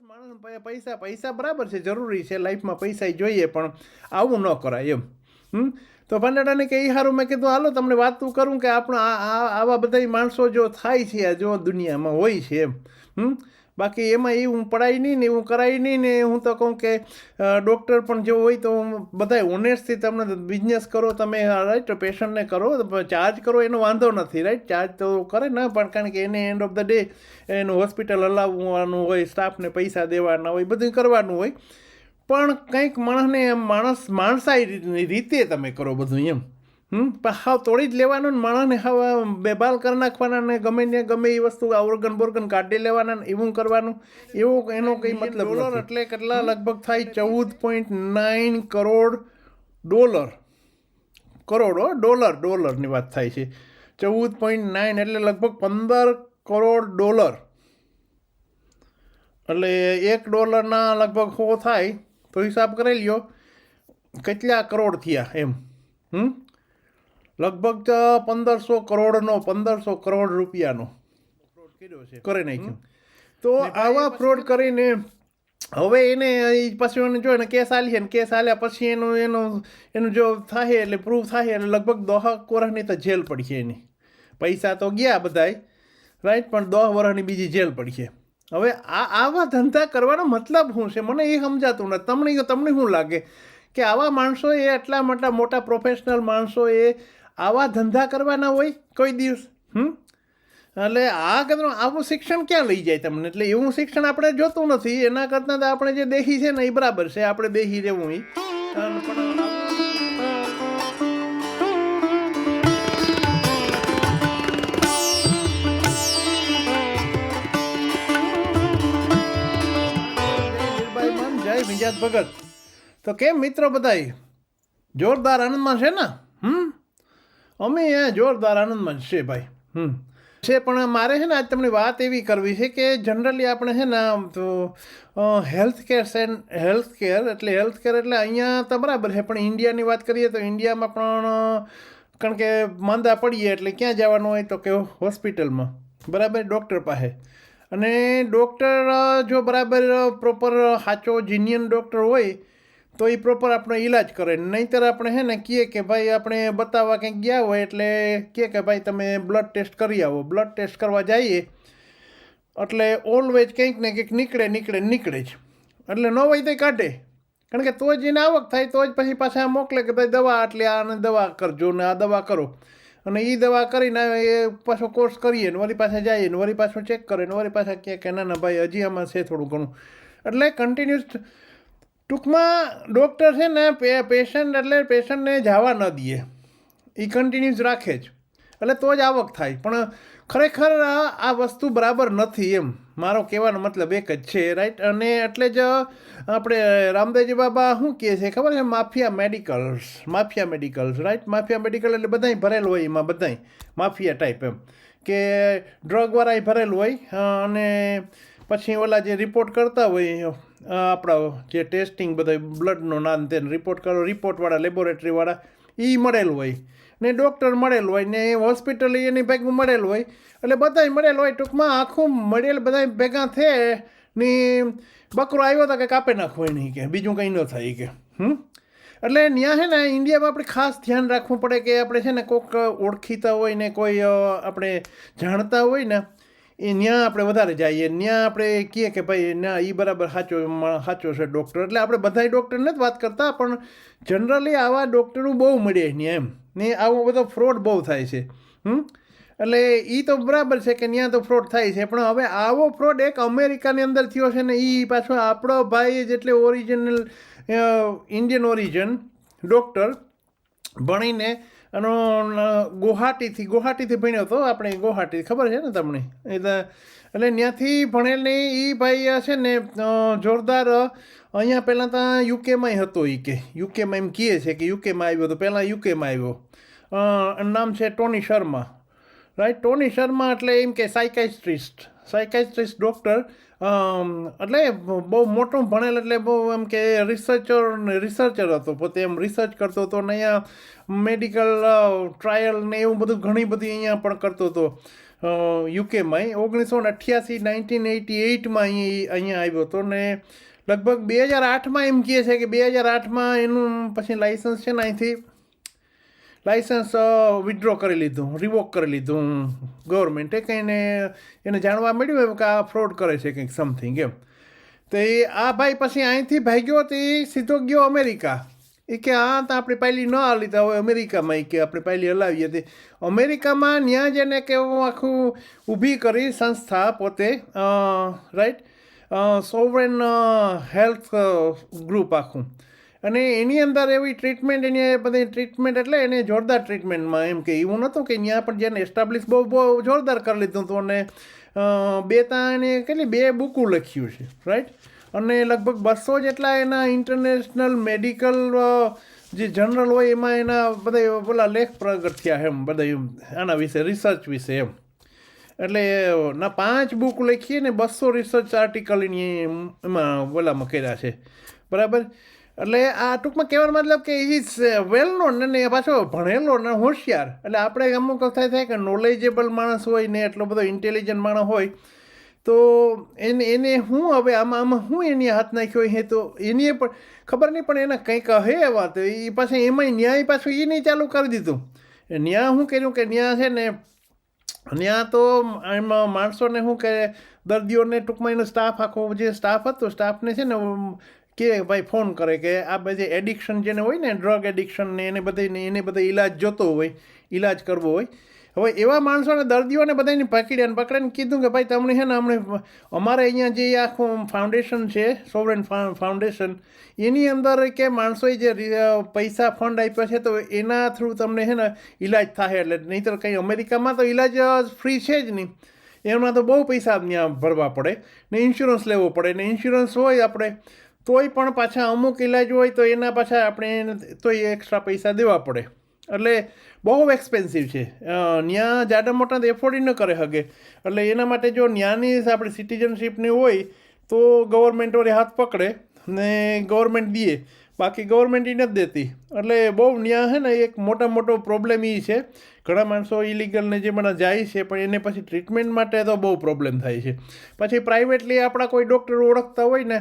બસ માણસ પૈસા પૈસા બરાબર છે, જરૂરી છે, લાઈફમાં પૈસા જોઈએ, પણ આવું ન કરાય એમ. હમ? તો ભંડાટાને કે એ સારું મેં કીધું, હાલો, તમને વાતું કરું કે આપણા આવા બધા માણસો જો થાય છે જો દુનિયામાં હોય છે એમ. હમ? બાકી એમાં એ હું પડાય નહીં ને એવું કરાય નહીં ને હું તો કહું કે ડૉક્ટર પણ જો હોય તો બધા ઓનેસ્ટથી તમને બિઝનેસ કરો, તમે રાઈટ પેશન્ટને કરો ચાર્જ કરો, એનો વાંધો નથી રાઈટ ચાર્જ તો કરે ને, પણ કારણ કે એને એન્ડ ઓફ ધ ડે એનું હોસ્પિટલ હલાવવાનું હોય સ્ટાફને પૈસા દેવાના હોય બધું કરવાનું હોય. પણ કંઈક માણસને એમ માણસ, માણસાઈ રીતે તમે કરો બધું એમ. હમ? પણ હાવ તોડી જ લેવાનું ને માણસને હાવ બેભાલ કરી નાખવાના ને ગમે ને ગમે એ વસ્તુ આવર્ગન બોર્ગન કાઢી લેવાના ને એવું કરવાનું. એવું એનો કંઈ મતલબ ડોલર એટલે કેટલા? લગભગ થાય ચૌદ point nine crore dollar. Crore હો ડોલર ડોલરની વાત થાય છે. ચૌદ પોઈન્ટ નાઇન એટલે લગભગ પંદર કરોડ ડોલર. એટલે એક ડોલરના લગભગ સો થાય. તો હિસાબ કરી લ્યો. કેટલા કરોડ થયા એમ? હમ? લગભગ તો પંદરસો કરોડનો પંદરસો કરોડ રૂપિયાનો કરી નાખ્યું. તો આવા ફ્રોડ કરીને હવે એને પછી એને જો એને કેસ આલીએ ને કેસ આલ્યા પછી એનું એનું એનું જો થાય એટલે પ્રૂફ થાય એટલે લગભગ દોહક વર્ષની તો જેલ પડશે એની. પૈસા તો ગયા બધાય રાઈટ પણ દહ વર્ષની બીજી જેલ પડશે હવે આ આવા ધંધા કરવાનો મતલબ શું છે? મને એ સમજાતું નથી. તમને તમને શું લાગે? કે આવા માણસો એ આટલા મોટા મોટા પ્રોફેશનલ માણસો એ આવા ધંધા કરવાના હોય કોઈ દિવસ, હમ? એટલે આ કદનું, આવું શિક્ષણ ક્યાં લઈ જાય તમને? એટલે એવું શિક્ષણ આપણે જોતું નથી. એના કરતાં તો આપણે જે દેખી છે ને, એ બરાબર છે. આપણે દેખી રહેવું એ પણ માન ભગત. તો કેમ મિત્રો બધાય? જોરદાર આનંદમાં છે ને? હમ? અમે એ જોરદાર આનંદમાં જ છે ભાઈ. હમ. છે પણ મારે છે ને આજ તમને વાત એવી કરવી છે કે જનરલી આપણે છે ને હેલ્થ કેર સેન હેલ્થ કેર એટલે હેલ્થ કેર એટલે અહીંયા તો બરાબર છે પણ ઇન્ડિયાની વાત કરીએ તો ઇન્ડિયામાં પણ કારણ કે માંદા પડીએ એટલે ક્યાં જવાનું હોય તો કે હોસ્પિટલમાં. બરાબર ડૉક્ટર પાસે. અને ડૉક્ટર જો બરાબર પ્રોપર સાચો જીનિયન ડૉક્ટર હોય તો એ પ્રોપર આપણો ઈલાજ કરે. નહીંતર આપણે હે ને કહીએ કે ભાઈ આપણે બતાવવા કંઈક ગયા હોય એટલે કહે કે ભાઈ તમે બ્લડ ટેસ્ટ કરી આવો. બ્લડ ટેસ્ટ કરવા જઈએ એટલે ઓલવેજ કંઈક ને કંઈક નીકળે નીકળે નીકળે જ. એટલે ન હોય તો કાઢે. કારણ કે તો જ એને આવક થાય તો જ પછી પાછા મોકલે કે ભાઈ દવા એટલે આને દવા કરજો ને આ દવા કરો. અને એ દવા કરીને એ પાછો કોર્સ કરીએ ને વળી પાછા જઈએ ને વળી પાછું ચેક કરે ને વળી પાછા કહે કે ના ના ભાઈ હજી આમાં છે થોડું ઘણું. એટલે કન્ટિન્યુઅસ ટૂંકમાં ડૉક્ટર છે ને પેશન્ટ એટલે પેશન્ટને જવા ન દે એ કન્ટિન્યુઅસ રાખે જ. એટલે તો જ આવક થાય. પણ ખરેખર આ વસ્તુ બરાબર નથી એમ. મારો કહેવાનો મતલબ એક જ છે રાઈટ અને એટલે જ આપણે રામદેવજી બાબા શું કહે છે? ખબર છે? Mafia medicals. Mafia medicals right mafia medical એટલે બધાય ભરેલું હોય એમાં બધાય. માફિયા ટાઈપ એમ. કે ડ્રગવાળાય ભરેલું હોય અને પછી ઓલા જે રિપોર્ટ કરતા હોય આપણા જે ટેસ્ટિંગ બધા બ્લડનો નાન તેને રિપોર્ટ કરો રિપોર્ટવાળા લેબોરેટરીવાળા એ મળેલ હોય. ને ડૉક્ટર મળેલ હોય ને હોસ્પિટલ એની ભેગું મળેલ હોય. એટલે બધાય મળેલ હોય, ટૂંકમાં આખું મળેલ બધા ભેગા થયે ને બકરો આવ્યો હતો કે કાપે નાખવો નહીં કે, બીજું કંઈ ન થાય કે. હમ? એટલે ત્યાં છે ને ઇન્ડિયામાં આપણે ખાસ ધ્યાન રાખવું પડે કે આપણે છે ને કોઈક ઓળખીતા હોય ને કોઈ આપણે જાણતા હોય ને એ ત્યાં આપણે વધારે જઈએ. ત્યાં આપણે કહીએ કે ભાઈ, ના એ બરાબર સાચો સાચો છે ડૉક્ટર એટલે આપણે બધાય ડૉક્ટર નથી વાત કરતા, પણ જનરલી આવા ડૉક્ટરો બહુ મળે ત્યાં એમ. ને આવો બધો ફ્રોડ બહુ થાય છે. હમ? એટલે એ તો બરાબર છે કે ત્યાં તો ફ્રોડ થાય છે, પણ હવે આવો ફ્રોડ એક અમેરિકાની અંદર થયો છે ને એ પાછો આપણો ભાઈ જેટલે ઓરિજિનલ ઇન્ડિયન ઓરિજિન ડૉક્ટર ભણીને અને ગુવાહાટીથી ગુવાહાટીથી ભણ્યો હતો આપણે ગુવાહાટી ખબર છે ને તમને? એ તો એટલે ત્યાંથી ભણેલી એ ભાઈ છે ને જોરદાર અહીંયા પહેલાં તો યુકેમાંય હતો એ કે, યુકેમાં એમ કહે છે કે યુકેમાં આવ્યો હતો પહેલાં યુકેમાં આવ્યો. નામ છે Tony Sharma. Right Tony Sharma એટલે એમ કે સાયકાઇસ્ટ્રિસ્ટ સાયકાઇસ્ટ્રિસ્ટ ડૉક્ટર એટલે બહુ મોટું ભણેલ, એટલે બહુ એમ કે રિસર્ચર રિસર્ચર હતો. પોતે એમ રિસર્ચ કરતો હતો ને અહીંયા મેડિકલ ટ્રાયલ ને એવું બધું ઘણી બધી અહીંયા પણ કરતો હતો. યુકેમાં ઓગણીસો ને અઠ્યાસી, નાઇન્ટીન એટી એઇટમાં અહીં, અહીંયા આવ્યો હતો ને લગભગ બે હજાર આઠમાં એમ કહે છે કે બે હજાર આઠમાં એનું પછી લાઇસન્સ છે ને અહીંથી. લાઇસન્સ વિડ્રો કરી લીધું રિવોક કરી લીધું. ગવર્મેન્ટે કંઈ એને એને જાણવા મળ્યું એમ કે આ ફ્રોડ કરે છે કંઈક સમથિંગ એમ. તો એ આ ભાઈ પછી અહીંથી ભાગ્યો તો એ સીધો ગયો અમેરિકા. એ કે આ તો આપણે પહેલી ન હાલી તો હવે અમેરિકામાં એ કે આપણે પહેલી હલાવીએ હતી. અમેરિકામાં ત્યાં જેને કે હું આખું ઊભી કરી સંસ્થા પોતે રાઈટ સોવરેન હેલ્થ ગ્રુપ આખું. અને એની અંદર એવી ટ્રીટમેન્ટ એની બધી ટ્રીટમેન્ટ એટલે એને જોરદાર ટ્રીટમેન્ટમાં એમ કે એવું નહોતું કે ત્યાં પણ જેને એસ્ટાબ્લિશ બહુ બહુ જોરદાર કરી લીધું હતું અને બે ત્રણ એને કેટલી, બે બુકું લખ્યું છે રાઈટ અને લગભગ બસો જેટલા એના ઇન્ટરનેશનલ મેડિકલ જે જનરલ હોય એમાં એના બધા પેલા લેખ પ્રગટ થયા એમ, બધા આના વિશે રિસર્ચ વિશે એમ. એટલે ના પાંચ બુક લખીએ ને બસો રિસર્ચ આર્ટિકલ એની એમાં ઓલામાં કર્યા છે. બરાબર? એટલે આ ટૂંકમાં કહેવાનો મતલબ કે ઇઝ વેલ નોન ને પાછો ભણેલો ને હોશિયાર. એટલે આપણે અમુક થાય થાય કે નોલેજેબલ માણસ હોય ને એટલો બધો ઇન્ટેલિજન્ટ માણસ હોય, તો એને એને હું હવે આમાં આમાં હું એની હાથ નાખ્યો હે તો એની પણ ખબર નહીં, પણ એને કંઈક કહે એવા તો એ પાછા એમાંય ન્યાય પાછું એ નહીં ચાલુ કરી દીધું. ન્યા શું કર્યું કે ન્યા છે ને ત્યાં તો એમાં માણસોને શું કે દર્દીઓને ટૂંકમાં એનો સ્ટાફ આખો જે સ્ટાફ હતો સ્ટાફને છે ને કે ભાઈ ફોન કરે કે આ બધી એડિક્શન જેને હોય ને ડ્રગ એડિક્શન ને એને બધી એને બધા ઈલાજ જોતો હોય, ઈલાજ કરવો હોય. હવે એવા માણસોને દર્દીઓને બધાને પકડ્યા પકડીને કીધું કે ભાઈ તમને છે ને હમણે અમારે અહીંયા જે આખું ફાઉન્ડેશન છે સોવરેન ફાઉન્ડેશન એની અંદર કે માણસોએ જે પૈસા ફંડ આપ્યો છે તો એના થ્રુ તમને છે ને ઈલાજ થાય એટલે નહીંતર કંઈ અમેરિકામાં તો ઈલાજ ફ્રી છે જ નહીં. એમાં તો બહુ પૈસા ત્યાં ભરવા પડે ને ઇન્સ્યોરન્સ લેવો પડે ને ઇન્સ્યોરન્સ હોય આપણે. તોય પણ પાછા અમુક ઈલાજ હોય તો એના પાછા આપણે તોય એક્સ્ટ્રા પૈસા દેવા પડે. એટલે બહુ એક્સપેન્સિવ છે. ત્યાં જાડા મોટા એફોર્ડ ન કરે હગે. એટલે એના માટે જો ન્યાની આપણી સિટીઝનશીપની હોય તો ગવર્મેન્ટ વળી હાથ પકડે ને ગવર્મેન્ટ દે. બાકી ગવર્મેન્ટ એ નથી દેતી. એટલે બહુ ન્યા છે ને એક મોટા મોટો પ્રોબ્લેમ એ છે. ઘણા માણસો ઇલીગલને જે મને જાય છે, પણ એને પછી ટ્રીટમેન્ટ માટે તો બહુ પ્રોબ્લેમ થાય છે. પછી પ્રાઇવેટલી આપણા કોઈ ડૉક્ટર ઓળખતા હોય ને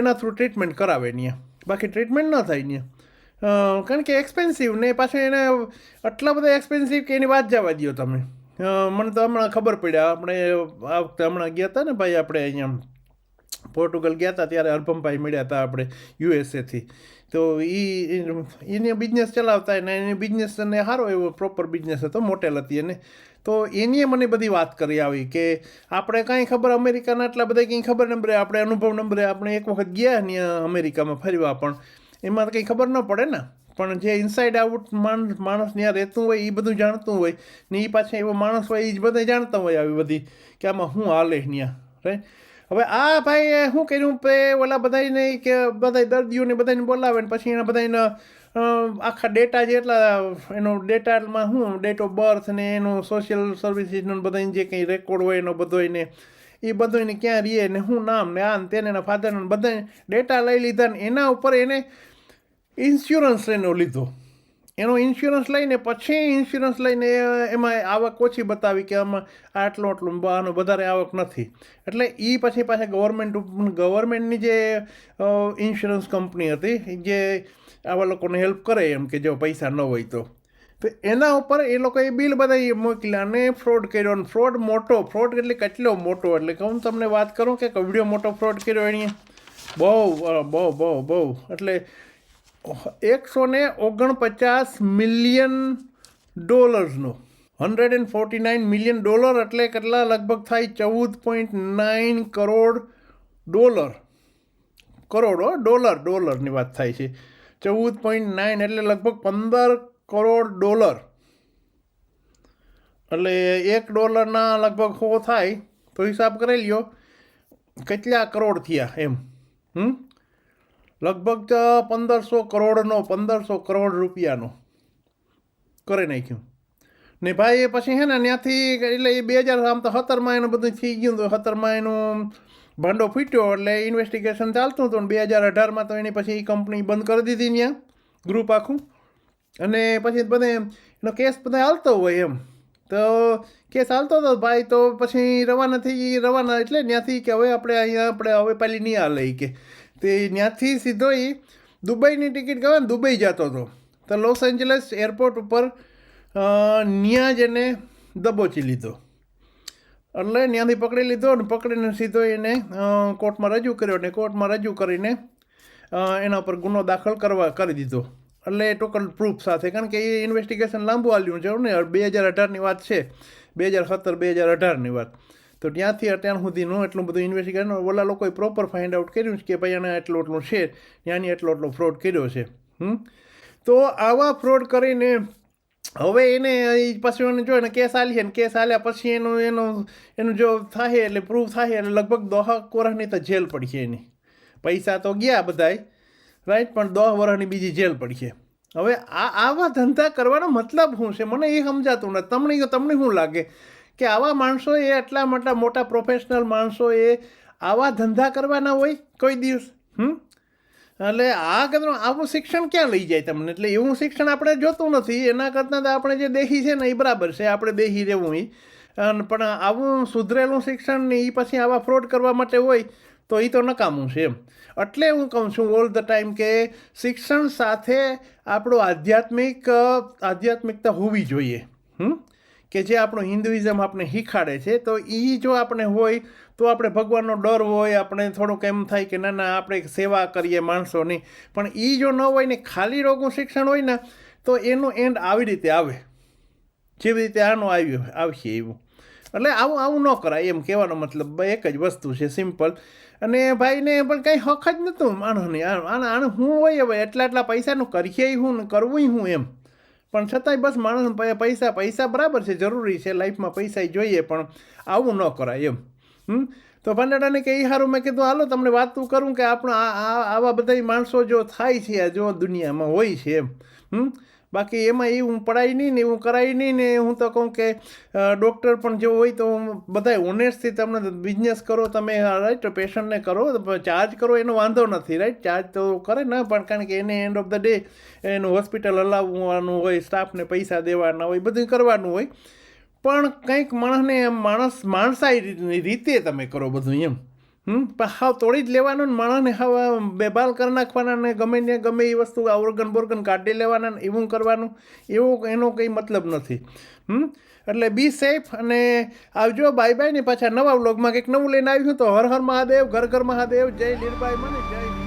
એના થ્રુ ટ્રીટમેન્ટ કરાવે ત્યાં બાકી ટ્રીટમેન્ટ ન થાય ત્યાં કારણ કે એક્સપેન્સિવ ને પાછું એને આટલા બધા એક્સપેન્સિવ કે એની વાત જવા દો તમે. મને તો હમણાં ખબર પડ્યા, આપણે આ વખતે હમણાં ગયા હતા ને ભાઈ, આપણે અહીંયા પોર્ટુગલ ગયા હતા ત્યારે અર્પમભાઈ મળ્યા હતા આપણે યુએસએથી તો એ એને બિઝનેસ ચલાવતા ને એની બિઝનેસ અને સારો એવો પ્રોપર બિઝનેસ હતો, મોટેલ હતી એને. તો એનીએ મને બધી વાત કરી આવી કે આપણે કાંઈ ખબર અમેરિકાના આટલા બધા કંઈ ખબર નંબરે આપણે અનુભવ નંબરે આપણે એક વખત ગયા ત્યાં અમેરિકામાં ફરવા પણ. એમાં કંઈ ખબર ન પડે ને. પણ જે ઇનસાઇડ આઉટ માણસ માણસ ત્યાં રહેતું હોય એ બધું જાણતું હોય ને એ પાછા એવો માણસ હોય એ જ બધા જાણતા હોય આવી બધી કે આમાં શું હાલે ત્યાં રાઈટ હવે આ ભાઈએ શું કર્યું? કે ઓલા બધાને કે બધા દર્દીઓને બધાને બોલાવે ને પછી એના બધાને આખા ડેટા જેટલા એનો ડેટામાં શું ડેટ ઓફ બર્થ ને એનો સોશિયલ સર્વિસીસનો બધાને જે કંઈ રેકોર્ડ હોય એનો બધો એને એ બધો એને ક્યાં રહીએ ને શું નામ ને આ ને તેને એના ફાધરને બધા ડેટા લઈ લીધા ને એના ઉપર એને ઇન્સ્યોરન્સ એનો લીધો. એનો ઇન્સ્યોરન્સ લઈને પછી ઇન્સ્યોરન્સ લઈને એમાં આવક ઓછી બતાવી કે આમાં આટલું આટલું આનો વધારે આવક નથી. એટલે એ પછી પાછા ગવર્મેન્ટ ગવર્મેન્ટની જે ઇન્સ્યોરન્સ કંપની હતી જે આવા લોકોને હેલ્પ કરે એમ કે જો પૈસા ન હોય તો. તો એના ઉપર એ લોકોએ બિલ બધા મોકલ્યા અને ફ્રોડ કર્યો અને ફ્રોડ મોટો ફ્રોડ એટલે કેટલો મોટો? એટલે હું તમને વાત કરું કે વીડિયો મોટો ફ્રોડ કર્યો એની? બહુ બહુ બહુ બહુ. એટલે એકસો ને ઓગણપચાસ million ડોલર્સનો. Hundred and forty nine million dollar એટલે કેટલા? લગભગ થાય ચૌદ point nine crore dollar. Crore dollar, ડોલરની વાત થાય છે. ચૌદ પોઈન્ટ નાઇન એટલે લગભગ પંદર કરોડ ડોલર. એટલે એક ડોલરના લગભગ સો થાય. તો હિસાબ કરી લ્યો. કેટલા કરોડ થયા એમ? હમ? લગભગ પંદરસો કરોડનો, પંદરસો કરોડ રૂપિયાનો કરી નાખ્યું. ને ભાઈ એ પછી હે ને ત્યાંથી એટલે એ બે હજાર આમ તો સત્તરમાં એનું બધું થઈ ગયું હતું સત્તરમાં એનું ભાંડો ફૂટ્યો એટલે ઇન્વેસ્ટિગેશન ચાલતું હતું બે હજાર અઢારમાં તો એની પછી કંપની બંધ કરી દીધી ત્યાં ગ્રુપ આખું. અને પછી બધે એનો કેસ બધા હાલતો હોય એમ. તો કેસ હાલતો હતો ભાઈ તો પછી રવાના થઈ રવાના એટલે ત્યાંથી કે હવે આપણે અહીંયા, આપણે હવે પહેલી નહીં હાલે કે. તે ત્યાંથી સીધો એ દુબઈની ટિકિટ કહેવાય દુબઈ જતો હતો. તો લોસ એન્જલસ એરપોર્ટ ઉપર ન્યા જ એને દબોચી લીધો. એટલે ત્યાંથી પકડી લીધો અને પકડીને સીધો એને કોર્ટમાં રજૂ કર્યો અને કોર્ટમાં રજૂ કરીને એના પર ગુનો દાખલ કરવા, કરી દીધો. એટલે ટોટલ પ્રૂફ સાથે, કારણ કે એ ઇન્વેસ્ટિગેશન લાંબુ હાલ્યું છે ને, બે હજાર અઢારની વાત છે. બે હજાર સત્તર, બે હજાર અઢારની વાત. તો ત્યાંથી અત્યાર સુધીનું એટલું બધું ઇન્વેસ્ટિગેશન ઓલા લોકોએ પ્રોપર ફાઇન્ડ આઉટ કર્યું છે કે ભાઈ એને એટલો એટલો છે, ત્યાંની એટલો એટલો ફ્રોડ કર્યો છે. હમ? તો આવા ફ્રોડ કરીને હવે એને પછી એને જો એને કેસ આલી છે કેસ આલ્યા પછી એનું એનું એનું જો થાય એટલે પ્રૂવ થાય એટલે લગભગ દોહ વર્ષની તો જેલ પડશે એની. પૈસા તો ગયા બધાય રાઈટ પણ દોહ વર્ષની બીજી જેલ પડશે હવે આ, આવા ધંધા કરવાનો મતલબ શું છે? મને એ સમજાતું નથી. તમને તમને શું લાગે? કે આવા માણસો એ આટલા મોટા મોટા પ્રોફેશનલ માણસો એ આવા ધંધા કરવાના હોય કોઈ દિવસ? હમ? એટલે આ કદનું આવું શિક્ષણ ક્યાં લઈ જાય તમને? એટલે એવું શિક્ષણ આપણે જોતું નથી. એના કરતાં તો આપણે જે દેહી છે ને, એ બરાબર છે. આપણે દેહી રહેવું એ પણ આવું સુધરેલું શિક્ષણ ને એ પછી આવા ફ્રોડ કરવા માટે હોય તો એ તો નકામું છે એમ. એટલે હું કહું છું ઓલ ધ ટાઈમ કે શિક્ષણ સાથે આપણું આધ્યાત્મિક આધ્યાત્મિકતા હોવી જોઈએ. હમ? કે જે આપણું હિન્દુઇઝમ આપણે શીખાડે છે, તો એ જો આપણે હોય, તો આપણે ભગવાનનો ડર હોય, આપણે થોડુંક એમ થાય કે ના ના, આપણે સેવા કરીએ માણસોની. પણ એ જો ન હોય ને, ખાલી રોગનું શિક્ષણ હોય ને, તો એનું એન્ડ આવી રીતે આવે. જેવી રીતે આનું આવ્યું, આવશે એવું. એટલે આવું આવું ન કરાય, એમ કહેવાનો મતલબ એક જ વસ્તુ છે, સિમ્પલ. અને ભાઈને પણ કંઈ હક જ નહોતું, માણસની. આને આને શું હોય, હવે એટલા એટલા પૈસાનું કરીએ હું ને કરવું હું એમ. પણ છતાંય બસ માણસ પૈસા પૈસા બરાબર છે, જરૂરી છે, લાઈફમાં પૈસા જોઈએ, પણ આવું ન કરાય એમ. તો ભંડારાને કે એ સારું મેં કીધું, હાલો, તમને વાતું કરું કે આપણા આવા બધા માણસો જો થાય છે જો દુનિયામાં હોય છે એમ. હમ? બાકી એમાં એવું પડાય નહીં ને એવું કરાય નહીં ને હું તો કહું કે ડૉક્ટર પણ જો હોય તો બધા ઓનેસ્ટથી તમને બિઝનેસ કરો, તમે રાઈટ પેશન્ટને કરો ચાર્જ કરો, એનો વાંધો નથી રાઈટ ચાર્જ તો કરે ને, પણ કારણ કે એને એન્ડ ઓફ ધ ડે એનું હોસ્પિટલ હલાવવાનું હોય સ્ટાફને પૈસા દેવાના હોય બધું કરવાનું હોય. પણ કંઈક માણસને એમ માણસ, માણસાઈ રીતે તમે કરો બધું એમ. પણ હાવ તોડી જ લેવાનું ને માણસને હાવ બેબાલ કરી નાખવાના ને ગમે ને ગમે એ વસ્તુ આ ઓર્ગન બોર્ગન કાઢી લેવાના ને એવું કરવાનું, એવું એનો કંઈ મતલબ નથી. હમ? એટલે બી સેફ અને આવજો બાય બાય ને પાછા નવા વ્લોગમાં કંઈક નવું લઈને આવ્યું તો હર હર મહાદેવ, ઘર ઘર મહાદેવ, જય લીલબાઈ મને, જય